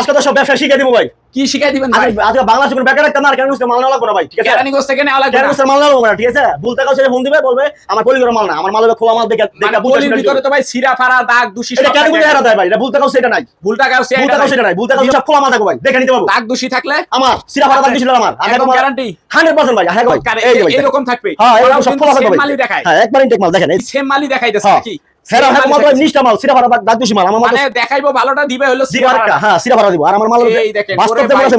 আজকে তো সব ব্যবসা শিখে দিব ভাই। কি শিখাই দিবেন ভাই? আজকে আজকে বাংলাদেশে কোনো বেকার একটা মাল নেওয়া লাগবে না ভাই ঠিক আছে? কেরানীগঞ্জ থেকে নেওয়া লাগবে না। কেন মাল নেওয়া লাগবে না ঠিক আছে? বলতে কাছে ফোন দিবে বলবে আমার মাল না আমার মাল খোলা মাল দেখে মানে দেখে বুঝতে পলির ভিতরে তো ভাই সিরা ফারা দাগ দূষি এটা দেয় ভাই? এটা বলতে কাছে এটা নাই। কাউ সে বলতে কাছে এটা নাই। বলতে কাছে সব খোলা মাল থাকবে ভাই দেখে নিতে পারব। দাগ দূষি থাকলে? আমার সিরা দাম দিছিল আমার। আগে গ্যারান্টি 100% ভাই হ্যাঁ ভাই এরকম থাকবে। হ্যাঁ এরকম সব খোলা থাকবে মালই দেখায়। হ্যাঁ একবার ইনটেক মাল দেখেন। এই সেম মালই দেখাইতেছে হ্যাঁ। নাকি? হ্যাঁ মাল। মাল সিরা মাল আমার মাল মানে দেখাইবো ভালোটা দিবে হলো সিরা হ্যাঁ সিরা ভাড়া দিব। আর আমার মাল এই দেখেন,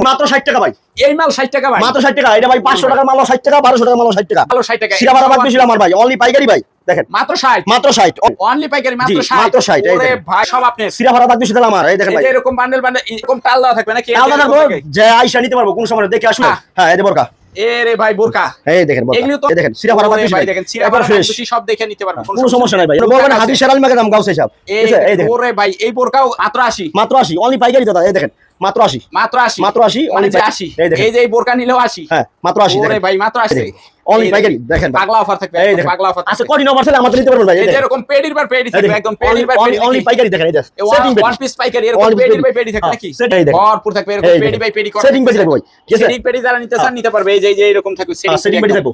মাত্র 60 টাকা ভাই। এই মাল 60 টাকা ভাই। মাত্র 60 টাকা এটা ভাই 500 টাকার মাল 60 টাকা 1200 টাকার মাল 60 টাকা। ভালো 60 টাকা সিরা ভাড়া বাদ আমার ভাই অনলি পাইকারি ভাই দেখেন। মাত্র 60 মাত্র 60 অনলি পাইকারি মাত্র 60 মাত্র 60, ওরে ভাই সব আপনি। সিরা ভাড়া বাদ দিছিল আমার এই দেখেন ভাই। এরকম বান্ডেল বান্ডেল এরকম টাল দেওয়া থাকবে নাকি? আলাদা থাকব যে আইসা নিতে পারব কোন সময় দেখে আসব হ্যাঁ। হ্যাঁ এই যে বোরকা। এ ভাই বোরকা। এই দেখেন এগুলো তো দেখেন সিরা ভাড়া বাদ ওরে ভাই দেখেন সিরা একবার ফারা সব দেখে নিতে পারবেন কোনো সমস্যা নাই। ভাই বলবেন হাদিস শেরাল মাকে দাম গাউসে সব এই ঠিক আছে? এই দেখেন। ওরে ভাই এই বোরকাও মাত্র 80 মাত্র 80 অনলি পাইকারি দাদা এই দেখেন। মাত্র 80 মাত্র 80 মাত্র 80 মানে অনলি যে পাইকারি। 80 এই যে এই বোরকা নিলেও 80 হ্যাঁ মাত্র 80 ওরে ভাই মাত্র 80 অনলি পাইকারি দেখেন। পাগলা অফার থাকবে এই দেখেন। পাগলা অফার আচ্ছা থাকবে। নম্বর আমাদের নিতে পারবেন ভাই এই এই যে দেখেন। এরকম পেডির বার পেডি থাকবে একদম পেডির বার পেডি অনলি পাইকারি দেখেন এই সেটিং ওয়ান পিস পাইকারি এরকম পেডির বাই পেডি থাকে হ্যাঁ, নাকি? সেটাই দেখেন। ভরপুর থাকবে এরকম পেডি বাই পেডি করা সেটিং পেজি থাকবে ভাই। সেটিং পেডি যারা নিতে চান নিতে পারবে। এই যে এই এরকম থাকবে হ্যাঁ, সেটিং পেজি থাকবে।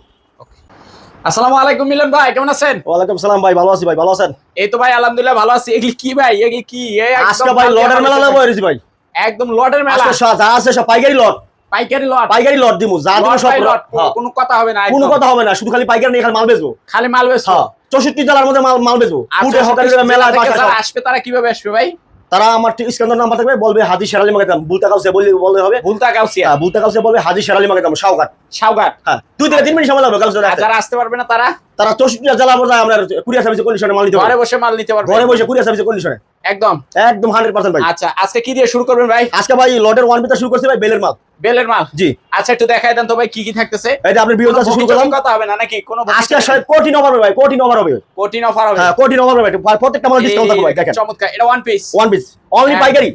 আসসালামু আলাইকুম মিলন ভাই কেমন আছেন? ওয়ালাইকুম সালাম ভাই ভালো আছি ভাই ভালো আছেন? এই তো ভাই আলহামদুলিল্লাহ ভালো আছি। এগুলি কি ভাই? এগুলি কি? আজকে মেলা ভাই একদম লটের মেলা। যা আছে সব পাইকারি লট। পাইকারি লট। পাইকারি লট দিমু যা দিমু সব লট হ্যাঁ। কোনো কথা হবে না কোনো কথা হবে না শুধু খালি পাইকারি নিয়ে খালি মাল বেচবো। খালি মাল বেচবো। হ্যাঁ। চৌষট্টি জেলার মধ্যে মাল মাল বেচবো। ফুটে হকারি মেলা। আসবে তারা কীভাবে আসবে ভাই? তারা আমার ঠিক স্ক্যান্ডার নাম্বার থাকবে বলবে হাজি শেরালি মাকে দাম বুলতা কাউসে বললে বললে হবে। বুলতা কাউসে হ্যাঁ, বুলতা কাউসে বলবে হাজি শেরালি দাম শাওকাত সাউগাট হ্যাঁ দুই থেকে তিন মিনিট সময় লাগবে কাউসে যারা আসতে পারবে না তারা? তারা চৌষট্টি জেলা মধ্যে আমরা কুরিয়ার সার্ভিসে কন্ডিশনে মাল নিতে ঘরে বসে মাল নিতে পারবে। ঘরে বসে কুরিয়ার সার্ভিসে কন্ডিশনে একদম। একদম হান্ড্রেড পার্সেন্ট ভাই। আচ্ছা আজকে কি দিয়ে শুরু করবেন ভাই? আজকে ভাই লটের ওয়ান পিতা শুরু করছে ভাই বেলের মাল। বেলের মাল? জি। আচ্ছা একটু দেখাই দেন তো ভাই কি কি থাকতেছে? যে আপনি বিয়ে কোনো শুরু করলাম। কথা হবে না নাকি? কোনো আজকে সব কোটি নম্বর হবে ভাই কোটি নম্বর হবে। কঠিন অফার হবে। হ্যাঁ কোটি নম্বর হবে প্রত্যেকটা মাল ডিসকাউন্ট থাকবে ভাই দেখেন। চমৎকার এটা one piece one piece only. পাইকারি।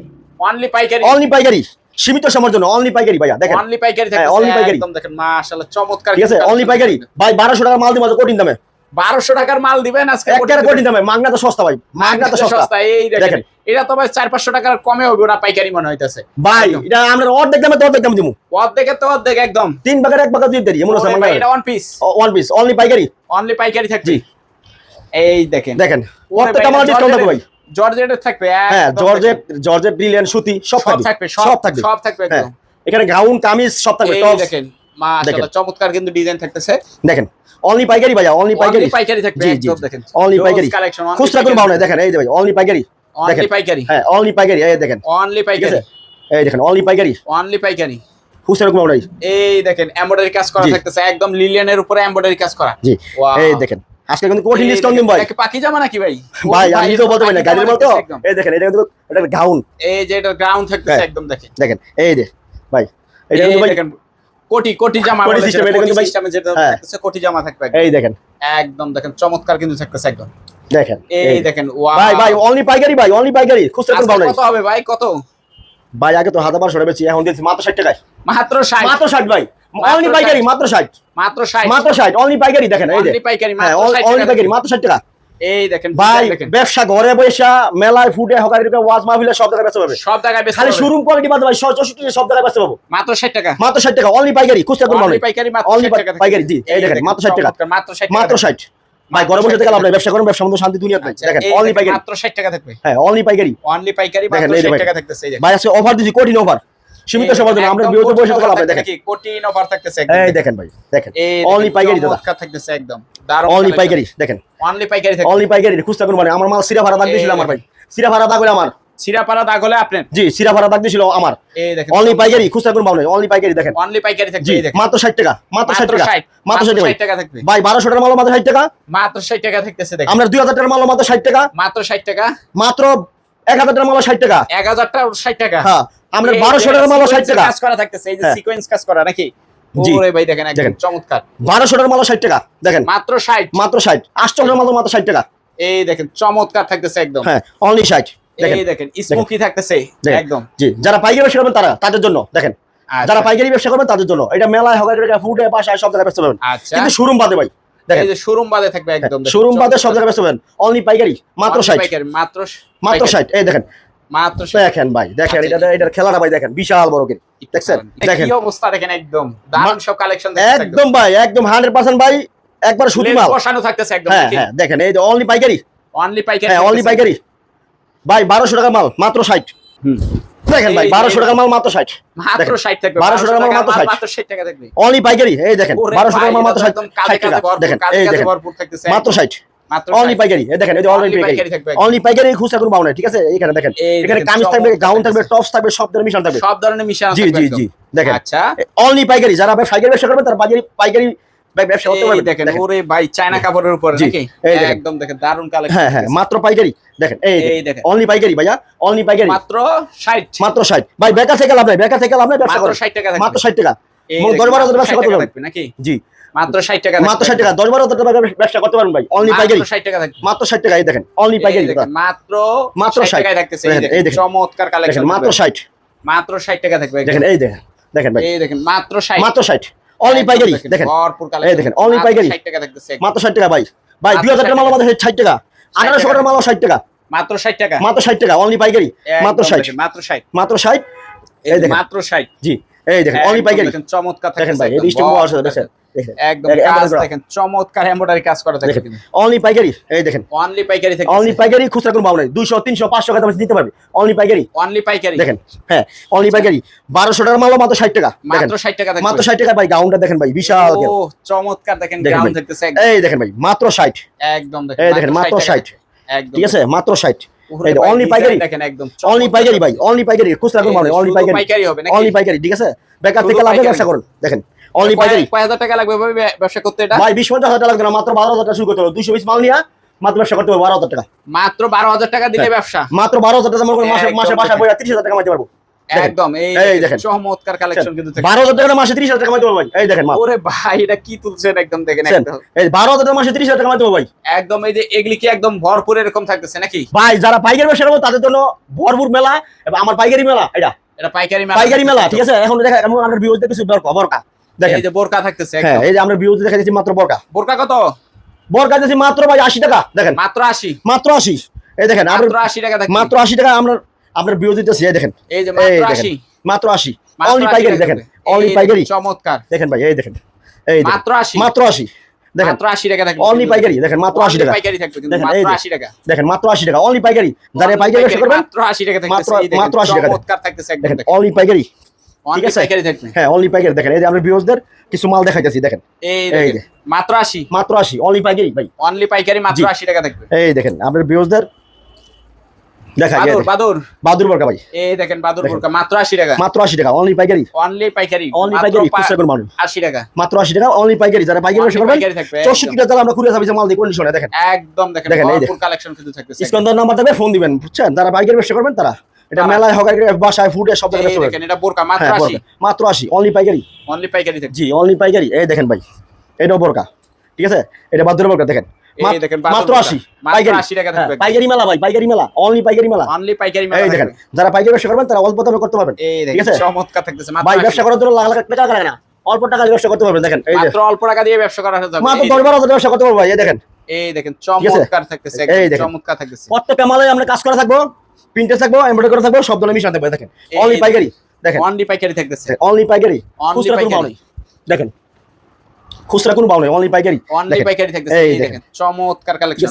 অনলি পাইকারি। অনলি পাইকারি। সীমিত সময়ের জন্য অনলি পাইকারি ভাইয়া দেখেন। অনলি পাইকারি হ্যাঁ, থাকতেছে only পাইকারি। একদম দেখেন মাশাআল্লাহ চমৎকার ঠিক আছে অনলি পাইকারি। ভাই বারোশো টাকার মাল দিব কোটিন দামে। 1200 টাকার মাল দিবেন আজকে দামে মাগনা তো সস্তা ভাই মাগনা তো সস্তা। এই দেখেন। এটা তো ভাই 4-500 টাকার কমে হবে ওরা পাইকারি মনে হইতাছে। ভাই এটা আমরা অর্ধেক দামে তো অর্ধেক দাম দিব অর্ধেকে তো অর্ধেক একদম। তিন ভাগের এক দিয়ে দেরি এমন আছে ওরে এটা one piece one piece only পাইকারি। অনলি পাইকারি থাকবে। এই দেখেন। দেখেন ভাই, মাল ডিসকাউন্ট থাকবে ভাই। জর্জেটের থাকবে হ্যাঁ জর্জেট। জর্জেট ব্রিলিয়ান সুতি সব থাকবে। সব থাকবে। সব থাকবে হ্যাঁ এখানে গাউন কামিজ সব থাকবে দেখেন। মাশাআল্লাহ চমৎকার কিন্তু ডিজাইন থাকতেছে। দেখেন অনলি পাইকারি ভাইয়া অনলি পাইকারি। পাইকারি থাকবে জি, জি, একদম দেখেন। Only পাইকারি। কালেকশন খুচরা কোনো ভাব দেখেন এই যে ভাই অনলি পাইকারি। অনলি। পাইকারি। হ্যাঁ অনলি পাইকারি এই দেখেন। অনলি পাইকারি। এই দেখেন অনলি পাইকারি। অনলি পাইকারি। খুচরা কোনো ভাব এই দেখেন এমব্রয়ডারি কাজ করা থাকতেছে একদম লিলিয়ানের উপরে এমব্রয়ডারি কাজ করা। জি। এই দেখেন আজকে কিন্তু কঠিন ডিসকাউন্ট দিন ভাই। পাখি জামা নাকি ভাই? ভাই আমি তো বলতে পারি না গাড়ির জামা মতো। এই দেখেন এটা কিন্তু এটা গাউন এই যে এটা গ্রাউন্ড থাকতেছে হ্যাঁ। একদম দেখেন। দেখেন এই ভাই এটা কিন্তু ভাই কোটি কোটি জামা কোটি বলে যেটা, এটা কোটি কিন্তু ভাই- যেটা হ্যাঁ। থাকতেছে কোটি জামা থাকবে এই দেখেন। একদম দেখেন চমৎকার কিন্তু থাকতেছে একদম। দেখেন এই দেখেন ওয়াও ভাই ভাই অনলি পাইকারি ভাই অনলি পাইকারি খুচরা কোনো আজকে নাই কত হবে ভাই কত? ভাই আগে তো হাজার বারোশো টাকা এখন দিচ্ছি মাত্র ষাট টাকায়। মাত্র 60 মাত্র ষাট ভাই অনলি পাইকারি মাত্র ষাট। মাত্র 60 মাত্র ষাট অনলি পাইকারি দেখেন এই যে। পাইকারি হ্যাঁ মাত্র 60 অনলি পাইকারি মাত্র ষাট টাকা। এই দেখেন ভাই দেখেন। ব্যবসা ঘরে বসা মেলায় ফুটে হকারি ওয়াজ মাহফিলে সব জায়গায় বেচতে পারবে সব জায়গায় বেশি খালি শোরুম কোয়ালিটি বাদ ভাই চৌষট্টি সব জায়গায় বেচতে মাত্র 60 টাকা। মাত্র ষাট টাকা অনলি পাইকারি কোনো অনলি পাইকারি মাত্র 60 টাকা। পাইকারি, জি, এই দেখেন, মাত্র 60 টাকা। মাত্র 60 মাত্র থাকবে। ষাট। ভাই ঘরে বসে থেকে লাভ নাই ব্যবসা করেন ব্যবসা মতো শান্তি দুনিয়া নাই। আচ্ছা, দেখেন অনলি পাইকারি। মাত্র 60 টাকা থাকবে হ্যাঁ অনলি পাইকারি। অনলি পাইকারি মাত্র এই 60 টাকা থাকতেছে এই দেখেন। ভাই আজকে অফার দিচ্ছি কঠিন অফার সীমিত সময়ের জন্য আমরা বিরত বসে দেখেন। কঠিন অফার থাকতেছে একদম এই দেখেন। ভাই দেখেন। অনলি পাইকারি দাদা। থাকতেছে একদম। অনলি পাইকারি দেখেন। অনলি পাইকারি থাকবে অনলি পাইকারি খুচরা কোনো মানে আমার মাল সিরা ভাড়া দাগ দিয়েছিল আমার ভাই। সিরা ভাড়া দাগ হলে আমার। সিরাপাড়া দাগ হলে আপনার? জি দাগ দিয়েছিল আমার। এই দেখেন অনলি পাইকারি খুচরা কোনো অনলি পাইকারি দেখেন। অনলি পাইকারি থাকবে জি এই দেখেন। মাত্র ষাট টাকা মাত্র ষাট টাকা 60 মাত্র ষাট টাকা ভাই। 60 টাকা থাকবে। ভাই বারোশো টাকার মাল মাত্র ষাট টাকা? মাত্র 60 টাকা থাকতেছে দেখেন। আমরা দুই হাজার টাকার মাল মাত্র ষাট টাকা। মাত্র 60 টাকা। মাত্র এক হাজার টাকার মাল ষাট টাকা। 1000 টা 60 টাকা। হ্যাঁ আমরা এই বারোশো দেখেন, টাকার মাল ষাট sequence টাকা। কাজ করা থাকতেছে এই যে হ্যাঁ। সিকোয়েন্স কাজ করা নাকি। ওরে ভাই দেখেন একদম চমৎকার। টাকার মাল টাকা দেখেন। মাত্র 60 মাত্র টাকার মাল মাত্র ষাট টাকা। এই দেখেন চমৎকার থাকতেছে একদম। হ্যাঁ অনলি ষাট দেখেন। এই দেখেন স্মোকি থাকতেছে একদম। জি যারা পাইকারি ব্যবসা করবেন তারা তাদের জন্য দেখেন। আচ্ছা, যারা পাইকারি ব্যবসা করবেন তাদের জন্য এটা মেলায় হবে ফুটে বাসায় সব জায়গায় আচ্ছা। কিন্তু শোরুম বাদে ভাই দেখেন। যে শোরুম বাদে থাকবে একদম। শোরুম বাদে সব। জায়গায় অনলি পাইকারি মাত্র Only ষাট। পাইকারি, মাত্র মাত্র পাইকারি। ষাট এই দেখেন। মাত্র দেখেন ভাই দেখেন আচ্ছা, এটা এটার খেলাটা ভাই দেখেন বিশাল বড় কিন্তু। দেখছেন? দেখেন। কি অবস্থা দেখেন একদম। দারুণ সব কালেকশন একদম ভাই একদম হান্ড্রেড পার্সেন্ট ভাই একবার সুতি মাল বসানো থাকতেছে একদম হ্যাঁ হ্যাঁ দেখেন এই যে অনলি পাইকারি। অনলি পাইকারি হ্যাঁ অনলি পাইকারি। ভাই বারোশো টাকা মাল মাত্র ষাট। হুম। দেখেন ভাই এই যে- মাল মাত্র ষাট। মাত্র 60 থাকবে 1200 টাকা মাল মাত্র 60 মাত্র 60 টাকা থাকবে। অনলি পাইকারি এই দেখেন ওরে বারোশো মাল মাত্র তো ষাট। একদম কাজে কাজে ভরপুর, কাজে কাজে ভরপুর থাকতেছে। মাত্র ষাট। মাত্র অনলি পাইকারি। দেখেন এই যে অনলি পাইকারি অনলি পাইকারি খুচরা কোনো পাবো না ঠিক আছে? এখানে দেখেন এখানে কামিজ থাকবে গাউন থাকবে টপস থাকবে সব ধরনের মিশন থাকবে। সব ধরনের মিশানো জি জি জি দেখেন। আচ্ছা। অনলি পাইকারি যারা পাইকারি ব্যবসা করবেন তারা পাইকারি পাইকারি ব্যবসা করতে এই দেখেন। ওরে ভাই চায়না কাপড়ের উপরে নাকি? একদম দেখেন দারুণ কালেকশন হ্যাঁ হ্যাঁ মাত্র পাইকারি। দেখেন এই দেখেন অনলি পাইকারি ভাইয়া অনলি পাইকারি। মাত্র 60 মাত্র ষাট। ভাই বেকার থেকে লাভ নাই বেকার থেকে লাভ নাই ব্যবসা মাত্র 60 টাকা মাত্র ষাট টাকা। এই মনে দেখেন, দশ বারো হাজার মাত্র ব্যবসা করতে টাকা নাকি? জি। মাত্র 60 টাকা মাত্র ষাট টাকা। দশ বারো হাজার টাকা ব্যবসা করতে পারবেন ভাই। অনলি পাইকারি। মাত্র 60 টাকা থাকবে মাত্র ষাট টাকা এই দেখেন অনলি পাইকারি দেখেন, মাত্র মাত্র 60 ষাট। টাকায় থাকতেছে এই দেখেন। চমৎকার কালেকশন মাত্র ষাট। মাত্র 60 টাকা থাকবে দেখেন এই দেখেন দেখেন ভাই। এই দেখেন মাত্র 60 মাত্র ষাট। অনলি পাইকারি। দেখেন ভরপুর এই দেখেন, only পাইকারি। 60 টাকা থাকতেছে মাত্র ষাট টাকা ভাই। ভাই মাত্র দুই হাজার টাকা 60 মাল আমাদের ষাট টাকা। আঠারোশো টাকার মাল ষাট টাকা। মাত্র 60 টাকা। মাত্র ষাট টাকা অনলি পাইকারি। মাত্র একদম 60 মাত্র 60 মাত্র ষাট। এই এই দেখেন। মাত্র 60 জি। এই দেখেন একদম পাইকারি। দেখেন, চমৎকার দেখেন ভাই এই স্টিম দেখেন একদম কাজ দেখেন চমৎকার এমব্রয়ডারি কাজ করা থাকে অনলি পাইকারি এই দেখেন। অনলি পাইকারি থেকে অনলি পাইকারি খুচরা কোনো পাবো নাই। টাকা দিতে পারবে। অনলি পাইকারি। অনলি পাইকারি। দেখেন হ্যাঁ অনলি পাইকারি। টাকার মাল মাত্র ষাট টাকা। মাত্র 60 টাকা মাত্র ষাট টাকা ভাই গাউনটা দেখেন ভাই বিশাল ও চমৎকার দেখেন এই দেখেন ভাই মাত্র ষাট। একদম এই দেখেন মাত্র 60 ষাট। টাকা। একদম। ঠিক আছে? মাত্র ষাট। ওরে এই ভাই, অনলি পাইকারি। দেখেন একদম অনলি পাইকারি ভাই অনলি পাইকারি খুচরা কোনো মাল অনলি পাইকারি। পাইকারি হবে অনলি পাইকারি ঠিক আছে? বেকার থেকে লাভে ব্যবসা করুন দেখেন। অনলি পাইকারি। কয় হাজার টাকা লাগবে ভাই ব্যবসা করতে এটা? ভাই হাজার টাকা লাগবে না মাত্র বারো হাজার টাকা শুরু করতে হবে। দুইশো বিশ মাল নিয়ে মাত্র ব্যবসা করতে হবে বারো হাজার টাকা। মাত্র বারো হাজার টাকা দিলে হ্যাঁ। ব্যবসা? মাত্র বারো হাজার টাকা মনে করেন মাসে একদম মাসে বাসা। বইয়া তিরিশ হাজার টাকা কামাইতে পারব। একদম এই দেখেন দেখেন। চমৎকার কালেকশন কিন্তু দেখেন। বারো হাজার টাকা মাসে তিরিশ হাজার টাকা কামাইতে ভাই। এই দেখেন ওরে ভাই এটা কি তুলছেন? একদম দেখেন একদম। এই টাকা মাসে তিরিশ হাজার টাকা কামাইতে ভাই। একদম এই যে এগুলি কি একদম ভরপুর এরকম থাকতেছে নাকি? ভাই যারা পাইকারি ব্যবসা করব তাদের জন্য ভরপুর মেলা এবং আমার পাইকারি মেলা এটা এটা পাইকারি মেলা পাইকারি মেলা ঠিক আছে? এখন দেখা এখন আমরা বিউতে কিছু বরকা বরকা। দেখেন। এই যে বোরকা থাকতেছে হ্যাঁ এই যে আমরা বিউতে দেখা মাত্র বরকা। বোরকা কত? বরকা দিচ্ছি মাত্র ভাই আশি টাকা দেখেন। মাত্র আশি। মাত্র আশি। এই দেখেন মাত্র আশি টাকা থাকবে মাত্র আশি টাকা আমরা আপনার বিউ দিতেছি দেখেন। এই যে মাত্র আশি। অনলি 80 পাইকারি দেখেন থাকবে। অনলি পাইকারি। চমৎকার। দেখেন ভাই এই দেখেন। এই মাত্র আশি। মাত্র আশি। দেখেন মাত্র আশি টাকা থাকবে। অনলি পাইকারি দেখেন মাত্র আশি Only টাকা। পাইকারি থাকবে কিন্তু মাত্র যে। আশি টাকা। দেখেন মাত্র আশি টাকা। অনলি পাইকারি যারা Only পাইকারি ব্যবসা করবেন মাত্র আশি টাকা থাকতেছে। মাত্র- এই দেখেন, মাত্র 80 টাকা। চমৎকার থাকতেছে একদম দেখেন অনলি পাইকারি। অনলি আছে? পাইকারি থাকবে। হ্যাঁ অনলি পাইকারি দেখেন। এই যে আমরা ভিউজদের কিছু মাল দেখাইতেছি দেখেন। এই দেখেন। মাত্র আশি। মাত্র আশি অনলি পাইকারি ভাই। অনলি পাইকারি মাত্র জি। আশি টাকা থাকবে। এই দেখেন আমরা ভিউজদের দেখা বাদুর বাদুর। বাদুর ভাই। এই দেখেন বাদুর বোরকা মাত্র আশি টাকা। মাত্র আশি টাকা অনলি পাইকারি। অনলি পাইকারি অনলি পাইকারি খুচরা করে মানুষ। আশি টাকা। মাত্র আশি টাকা অনলি পাইকারি। যারা পাইকারি ব্যবসা করবেন পাইকারি থাকবে। চৌষট্টি আমরা কুড়ি সার্ভিসে মাল দিই কন্ডিশনে দেখেন। একদম দেখেন দেখেন, ভরপুর কালেকশন কিন্তু থাকতেছে। ইস্কন্দর নাম্বার থাকবে ফোন দিবেন বুঝছেন? যারা পাইকারি ব্যবসা করবেন তারা। এটা মেলায় হকার বাসায় ফুটে সব জায়গায় দেখেন এটা বোরকা মাত্র হ্যাঁ আশি। বরকা। মাত্র আশি অনলি পাইকারি। অনলি পাইকারি জি অনলি পাইকারি। এই দেখেন ভাই এটাও বোরকা। ঠিক আছে? এটা বাদুর বোরকা দেখেন। এই দেখেন মাত্র পাইকারি। আশি টাকা থাকবে। পাইকারি মেলা ভাই পাইকারি মেলা। অনলি পাইকারি মেলা। অনলি পাইকারি এই দেখেন যারা পাইকারি ব্যবসা করবেন তারা অল্প দামে করতে পারবেন। ঠিক আছে? চমৎকার থাকতেছে মাত্র ভাই ব্যবসা করার জন্য লাখ লাখ টাকা লাগে না। অল্প টাকা ব্যবসা করতে পারবেন দেখেন এই মাত্র অল্প টাকা দিয়ে ব্যবসা করা যাবে। মাত্র হাজার ব্যবসা করতে পারব ভাই এই দেখেন। এই দেখেন চমৎকার থাকতেছে একদম চমৎকার থাকতেছে। প্রত্যেকটা মালে আমরা কাজ করা থাকব প্রিন্টে থাকব এমব্রয়ডারি করা থাকব সব ধরনের মিশন থাকবে দেখেন। অনলি পাইকারি দেখেন। অনলি পাইকারি থাকতেছে। অনলি পাইকারি। দেখেন। খুচরা কোনো পাও নেই অনলি পাইকারি। অনলি পাইকারি থাকতেছে এই দেখেন। চমৎকার কালেকশন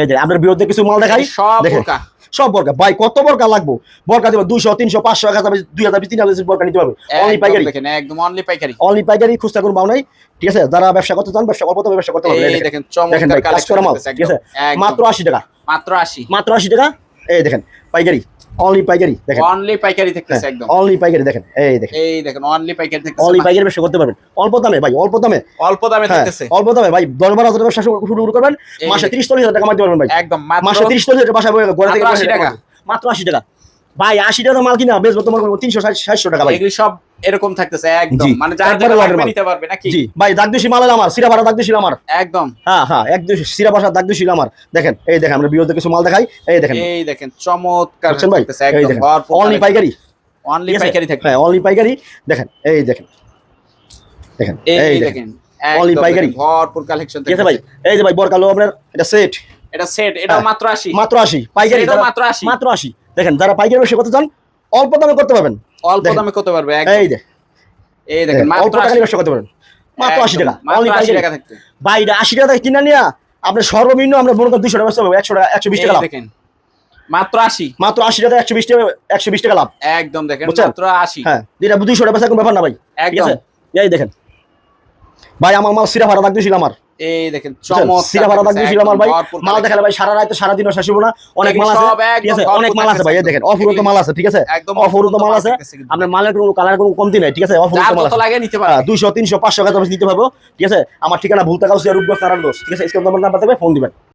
এই যে আপনার বিরুদ্ধে কিছু মাল দেখাই। সব বোরকা। সব বরকা। ভাই কত বরকা লাগবো? বরকা দিবে দুইশো তিনশো পাঁচশো এক হাজার দুই হাজার তিন হাজার বরকা নিতে পারবে। অনলি পাইকারি। দেখেন একদম অনলি পাইকারি। অনলি পাইকারি খুচরা কোনো নাই। ঠিক আছে? যারা ব্যবসা করতে চান ব্যবসা অল্প ব্যবসা করতে পারবে। দেখেন। চমৎকার কালেকশন মাল। ঠিক আছে? মাত্র আশি টাকা। মাত্র আশি। মাত্র আশি টাকা? এই দেখেন পাইকারি অনলি পাইকারি দেখেন। অনলি পাইকারি থাকতেছে একদম। অনলি পাইকারি দেখেন এই দেখেন। এই দেখেন অনলি পাইকারি থাকতেছে অনলি পাইকারি ব্যবসা করতে পারবেন। অল্প দামে ভাই অল্প দামে। অল্প দামে হ্যাঁ, থাকতেছে। অল্প দামে ভাই 10 12 হাজার ব্যবসা শুরু শুরু করবেন মাসে দেখেন। ত্রিশ চল্লিশ হাজার টাকা মারতে পারবেন ভাই। একদম মাসে মাত্র ত্রিশ চল্লিশ হাজার বাসা গোড়া থেকে 80 টাকা। মাত্র আশি টাকা। ভাই আশি টাকা মাল কিনা বেশ তোমার তিনশো ষাটশো টাকা ভাই। এগুলি সব এরকম থাকতেছে একদম। মানে নিতে পারবে নাকি? জি। ভাই দাগ দুশি মাল আমার সিরা ভাড়া দাগ দুশি আমার। একদম। হ্যাঁ হ্যাঁ এক দুশি সিরা বাসা দাগ দুশি আমার। দেখেন এই দেখেন আমরা বিরোধে কিছু মাল দেখাই এই দেখেন। এই দেখেন চমৎকার থাকতেছে একদম অনলি পাইকারি। অনলি পাইকারি থাকবে। হ্যাঁ অনলি পাইকারি। দেখেন এই দেখেন। দেখেন এই দেখেন। একদম পাইকারি। ভরপুর কালেকশন আছে ভাই? এই যে ভাই বরকালো আপনার এটা সেট এটা সেট এটা হ্যাঁ। মাত্র 80 মাত্র আশি পাইকারি এটাও যারা- মাত্র 80 মাত্র আশি। দেখেন যারা পাইকারি ব্যবসা করতে চান অল্প দামে করতে পারবেন। অল্প দামে করতে পারবে এই যে। এই দেখেন অল্প মাত্র টাকা 80 নিয়ে ব্যবসা করতে পারেন মাত্র আশি টাকা 80 টাকা থাকছে বাইরে আশি টাকা থেকে কিনে নিয়ে আপনার সর্বনিম্ন আমরা মনে করেন দুশো টাকা পারব একশো টাকা একশো বিশ টাকা লাভ। দেখেন মাত্র 80 মাত্র আশি টাকা একশো বিশ টাকা একশো বিশ টাকা লাভ। একদম দেখেন? মাত্র 80 হ্যাঁ যেটা দুইশো টাকা বেচা কোনো ব্যাপার না ভাই। একদম। এই দেখেন। ভাই আমার মাল সিরা ভাড়া দাগ দিয়েছিল আমার। এই দেখেন সিরা ভাড়া দাগ থাকতেছে, দিয়েছিল আমার একদম ভাই। মাল দেখালে ভাই সারা রাত সারা দিনও শেষ হব না। অনেক মাল আছে ঠিক আছে? অনেক মাল আছে ভাই এই দেখেন অফুরত মাল আছে ঠিক আছে? অফুরত মাল আছে। আপনার মালের কোনো কালার কোনো কমতি নাই ঠিক আছে? অফুরত মাল আছে। লাগে নিতে পারবে। দুইশো তিনশো পাঁচশো টাকা নিতে পারব ঠিক আছে? আমার ঠিকানা ভুলতা কাউসিয়া রূপগঞ্জ নারায়ণগঞ্জ ঠিক আছে? স্কুল নাম্বার দেবে ফোন দিবেন।